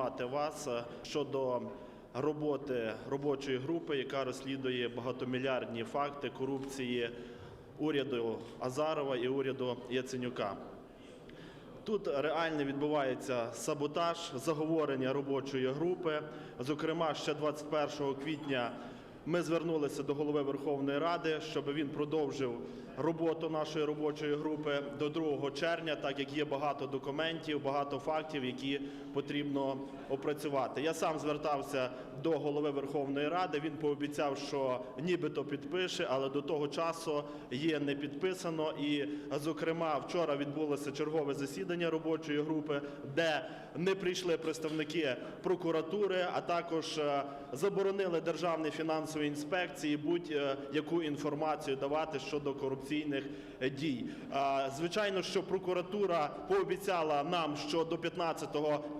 поінформувати вас е, щодо роботи робочої групи, яка розслідує багатомільярдні факти корупції уряду Азарова і уряду Яценюка. Тут реально відбувається саботаж, заговорення робочої групи. Зокрема, ще 21 квітня ми звернулися до голови Верховної Ради, щоб він продовжив роботу нашої робочої групи до 2 червня, так як є багато документів, багато фактів, які потрібно опрацювати. Я сам звертався до голови Верховної Ради. Він пообіцяв, що нібито підпише, але до того часу є не підписано. І, зокрема, вчора відбулося чергове засідання робочої групи, де не прийшли представники прокуратури, а також е, заборонили державній фінансовій інспекції будь-яку інформацію давати щодо корупційних е, дій. Е, Звичайно, що прокуратура пообіцяла нам, що до 15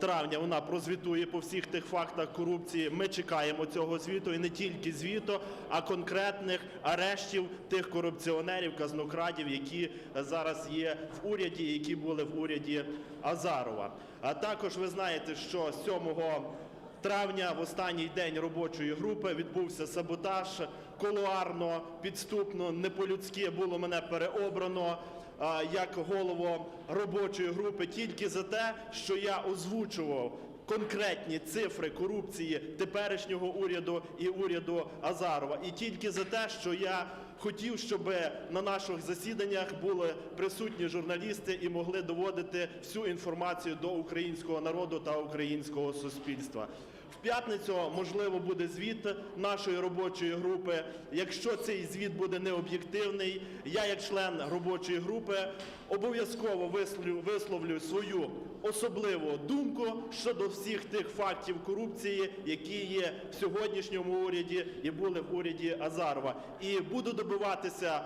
травня вона прозвітує по всіх тих фактах корупції. Ми чекаємо цього звіту і не тільки звіту, а конкретних арештів тих корупціонерів, казнокрадів, які зараз є в уряді, які були в уряді Азарова. А також ви знаєте, що 7 травня, в останній день робочої групи, відбувся саботаж. Колуарно, підступно, не по-людськи було мене переобрано як голову робочої групи тільки за те, що я озвучував конкретні цифри корупції теперішнього уряду і уряду Азарова. І тільки за те, що я хотів, щоб на наших засіданнях були присутні журналісти і могли доводити всю інформацію до українського народу та українського суспільства. В п'ятницю можливо буде звіт нашої робочої групи. Якщо цей звіт буде необ'єктивний, я, як член робочої групи, обов'язково висловлю, висловлю свою особливу думку щодо всіх тих фактів корупції, які є в сьогоднішньому уряді і були в уряді Азарова. І буду добиватися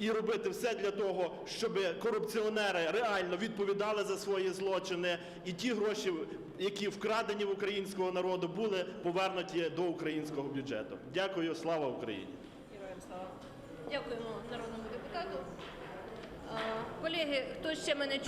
і робити все для того, щоб корупціонери реально відповідали за свої злочини, і ті гроші, які вкрадені в українського народу, були повернуті до українського бюджету. Дякую, слава Україні! Героям слава. Дякуємо народному депутату. Колеги, хто ще мене?